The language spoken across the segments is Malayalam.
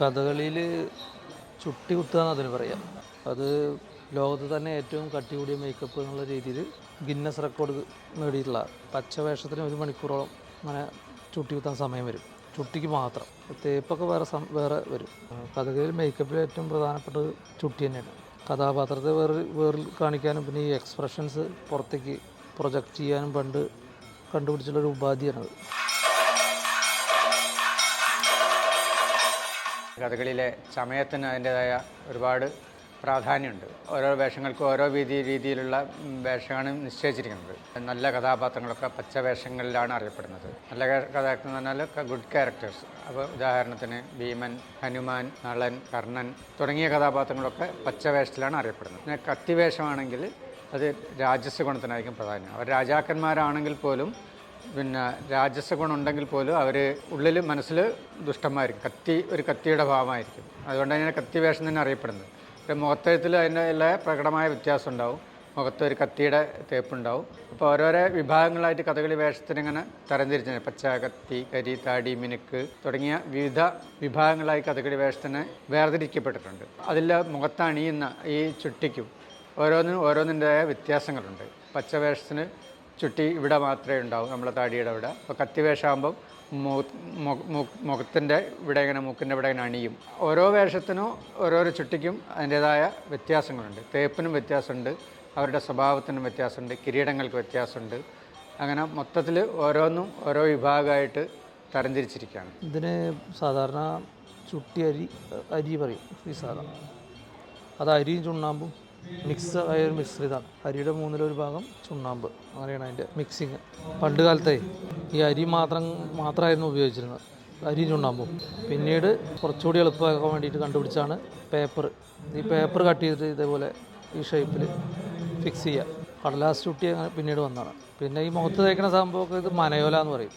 കഥകളിയിൽ ചുട്ടി കുത്തുക എന്ന് അതിന് പറയാം. അത് ലോകത്ത് തന്നെ ഏറ്റവും കട്ടി കൂടിയ മേക്കപ്പ് എന്നുള്ള രീതിയിൽ ഗിന്നസ് റെക്കോർഡ് നേടിയിട്ടുള്ള പച്ച വേഷത്തിന് ഒരു മണിക്കൂറോളം അങ്ങനെ ചുട്ടി കുത്താൻ സമയം വരും. ചുട്ടിക്ക് മാത്രം. തേപ്പൊക്കെ വേറെ സം വേറെ വരും. കഥകളിയിൽ മേക്കപ്പിൽ ഏറ്റവും പ്രധാനപ്പെട്ടത് ചുട്ടി തന്നെയാണ്. കഥാപാത്രത്തെ വേറെ വേറിൽ കാണിക്കാനും പിന്നെ ഈ എക്സ്പ്രഷൻസ് പുറത്തേക്ക് പ്രൊജക്റ്റ് ചെയ്യാനും പണ്ട് കണ്ടുപിടിച്ചിട്ടുള്ളൊരു ഉപാധിയാണത്. കഥകളിയിലെ സമയത്തിന് അതിന്റെതായ ഒരുപാട് പ്രാധാന്യമുണ്ട്. ഓരോ വേഷങ്ങൾക്കും ഓരോ രീതി രീതിയിലുള്ള വേഷമാണ് നിശ്ചയിച്ചിരിക്കുന്നത്. നല്ല കഥാപാത്രങ്ങളൊക്കെ പച്ച വേഷങ്ങളിലാണ് അറിയപ്പെടുന്നത്. നല്ല കഥാപാത്രം എന്ന് പറഞ്ഞാൽ ഗുഡ് ക്യാരക്ടേഴ്സ് അപ്പോൾ ഉദാഹരണത്തിന് ഭീമൻ ഹനുമാൻ നളൻ കർണൻ തുടങ്ങിയ കഥാപാത്രങ്ങളൊക്കെ പച്ച വേഷത്തിലാണ് അറിയപ്പെടുന്നത്. പിന്നെ കത്തി വേഷമാണെങ്കിൽ അത് രാജസ്വ ഗുണത്തിനായിരിക്കും പ്രാധാന്യം. അവർ രാജാക്കന്മാരാണെങ്കിൽ പോലും പിന്നെ രാജസ ഗുണം ഉണ്ടെങ്കിൽ പോലും അവർ ഉള്ളിൽ മനസ്സിൽ ദുഷ്ടന്മാരിക്കും കത്തി ഒരു കത്തിയുടെ ഭാവമായിരിക്കും. അതുകൊണ്ട് തന്നെ കത്തി വേഷം തന്നെ അറിയപ്പെടുന്നത്. ഒരു മുഖത്തെഴുത്തിൽ അതിന്റെ എല്ലാ പ്രകടമായ വ്യത്യാസം ഉണ്ടാവും. മുഖത്ത് ഒരു കത്തിയുടെ തേപ്പുണ്ടാവും അപ്പോൾ ഓരോരോ വിഭാഗങ്ങളായിട്ട് കഥകളി വേഷത്തിന് ഇങ്ങനെ തരംതിരിച്ചു പച്ച കത്തി കരി താടി മിനുക്ക് തുടങ്ങിയ വിവിധ വിഭാഗങ്ങളായി കഥകളി വേഷത്തിന് വേർതിരിക്കപ്പെട്ടിട്ടുണ്ട്. അതിൽ മുഖത്തണിയുന്ന ഈ ചുട്ടിക്കും ഓരോന്നിനും ഓരോന്നിന്റെതായ വ്യത്യാസങ്ങളുണ്ട്. പച്ച വേഷത്തിന് ചുട്ടി ഇവിടെ മാത്രമേ ഉണ്ടാവൂ നമ്മളെ താടിയുടെ ഇവിടെ അപ്പോൾ കത്തിവേഷമാകുമ്പം മുഖത്തിന്റെ ഇവിടെ ഇങ്ങനെ മൂക്കിന്റെ ഇവിടെ ഇങ്ങനെ അണിയും. ഓരോ വേഷത്തിനും ഓരോരോ ചുട്ടിക്കും അതിന്റേതായ വ്യത്യാസങ്ങളുണ്ട്. തേപ്പിനും വ്യത്യാസമുണ്ട് അവരുടെ സ്വഭാവത്തിനും വ്യത്യാസമുണ്ട് കിരീടങ്ങൾക്ക് വ്യത്യാസമുണ്ട്. അങ്ങനെ മൊത്തത്തിൽ ഓരോന്നും ഓരോ വിഭാഗമായിട്ട് തരംതിരിച്ചിരിക്കുകയാണ്. ഇതിന് സാധാരണ ചുട്ടി അരി അരി പറയും ഈ സാധനം. അത് അരിയും ചുണ്ണാമ്പും മിക്സ് ആയ ഒരു മിശ്രിതമാണ് അരിയുടെ മൂന്നിലൊരു ഭാഗം ചുണ്ണാമ്പ്. അങ്ങനെയാണ് അതിന്റെ മിക്സിങ് പണ്ട് കാലത്തെ ഈ അരി മാത്രം മാത്രമായിരുന്നു ഉപയോഗിച്ചിരുന്നത്. അരി ചുണ്ണാമ്പും. പിന്നീട് കുറച്ചുകൂടി എളുപ്പമാക്കാൻ വേണ്ടിയിട്ട് കണ്ടുപിടിച്ചാണ് പേപ്പർ ഈ പേപ്പർ കട്ട് ചെയ്തിട്ട് ഇതേപോലെ ഈ ഷേപ്പിൽ ഫിക്സ് ചെയ്യുക കടലാസ് ചുട്ടി അങ്ങനെ പിന്നീട് വന്നതാണ്. പിന്നെ ഈ മുഖത്ത് തേക്കുന്ന സംഭവമൊക്കെ ഇത് മനയോല എന്ന് പറയും.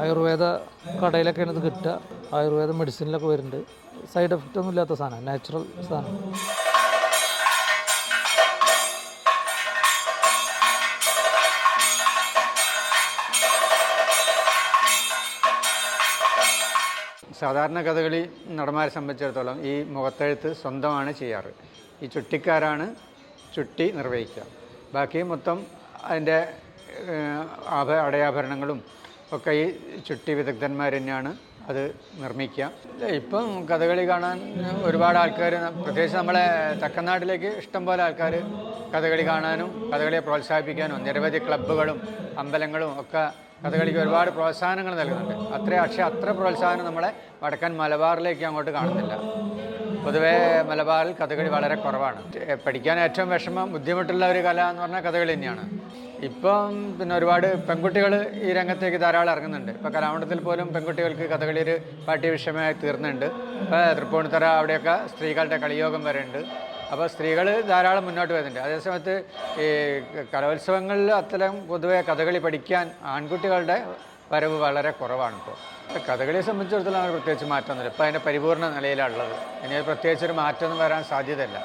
ആയുർവേദ ആയുർവേദ കടയിലൊക്കെയാണ് ഇത് കിട്ടുക. ആയുർവേദ മെഡിസിനിലൊക്കെ വരുന്നുണ്ട്. സൈഡ് എഫക്റ്റ് ഒന്നും ഇല്ലാത്ത സാധനം നാച്ചുറൽ സാധനം സാധാരണ കഥകളി നടന്മാരെ സംബന്ധിച്ചിടത്തോളം ഈ മുഖത്തെഴുത്ത് സ്വന്തമാണ് ചെയ്യാറ്. ഈ ചുട്ടിക്കാരാണ് ചുട്ടി നിർവഹിക്കുക. ബാക്കി മൊത്തം അതിന്റെ ആഭ അടയാഭരണങ്ങളും ഒക്കെ ഈ ചുട്ടി വിദഗ്ധന്മാർ തന്നെയാണ് അത് നിർമ്മിക്കുക. ഇപ്പം കഥകളി കാണാൻ ഒരുപാട് ആൾക്കാർ പ്രത്യേകിച്ച് നമ്മളെ തക്കനാട്ടിലേക്ക് ഇഷ്ടംപോലെ ആൾക്കാർ കഥകളി കാണാനും കഥകളിയെ പ്രോത്സാഹിപ്പിക്കാനും നിരവധി ക്ലബ്ബുകളും അമ്പലങ്ങളും ഒക്കെ കഥകളിക്ക് ഒരുപാട് പ്രോത്സാഹനങ്ങൾ നൽകുന്നുണ്ട്. അത്ര പക്ഷേ അത്ര പ്രോത്സാഹനം നമ്മളെ വടക്കൻ മലബാറിലേക്ക് അങ്ങോട്ട് കാണുന്നില്ല. പൊതുവേ മലബാറിൽ കഥകളി വളരെ കുറവാണ്. പഠിക്കാൻ ഏറ്റവും വിഷമം ബുദ്ധിമുട്ടുള്ള ഒരു കല എന്ന് പറഞ്ഞാൽ കഥകളി തന്നെയാണ്. ഇപ്പം പിന്നെ ഒരുപാട് പെൺകുട്ടികൾ ഈ രംഗത്തേക്ക് ധാരാളം ഇറങ്ങുന്നുണ്ട്. ഇപ്പോൾ കലാമണ്ഡലത്തിൽ പോലും പെൺകുട്ടികൾക്ക് കഥകളി ഒരു പാഠ്യവിഷയമായി തീർന്നുണ്ട് ഇപ്പോൾ തൃപ്പൂണിത്തറ അവിടെയൊക്കെ സ്ത്രീകളുടെ കളിയോഗം വരെയുണ്ട്. അപ്പോൾ സ്ത്രീകൾ ധാരാളം മുന്നോട്ട് വരുന്നുണ്ട്. അതേസമയത്ത് ഈ കലോത്സവങ്ങളിൽ അത്തരം പൊതുവെ കഥകളി പഠിക്കാൻ ആൺകുട്ടികളുടെ വരവ് വളരെ കുറവാണ് ഇപ്പോൾ കഥകളിയെ സംബന്ധിച്ചിടത്തോളം അങ്ങനെ പ്രത്യേകിച്ച് മാറ്റമൊന്നുമില്ല. ഇപ്പോൾ അതിന്റെ പരിപൂർണ നിലയിലുള്ളത്. ഇനി അത് പ്രത്യേകിച്ചൊരു മാറ്റമൊന്നും വരാൻ സാധ്യതയില്ല.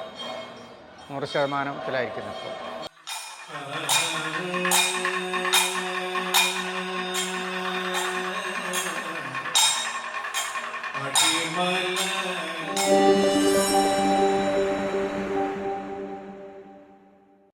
നൂറ് ശതമാനത്തിലായിരിക്കുന്നു ഇപ്പോൾ അടിമല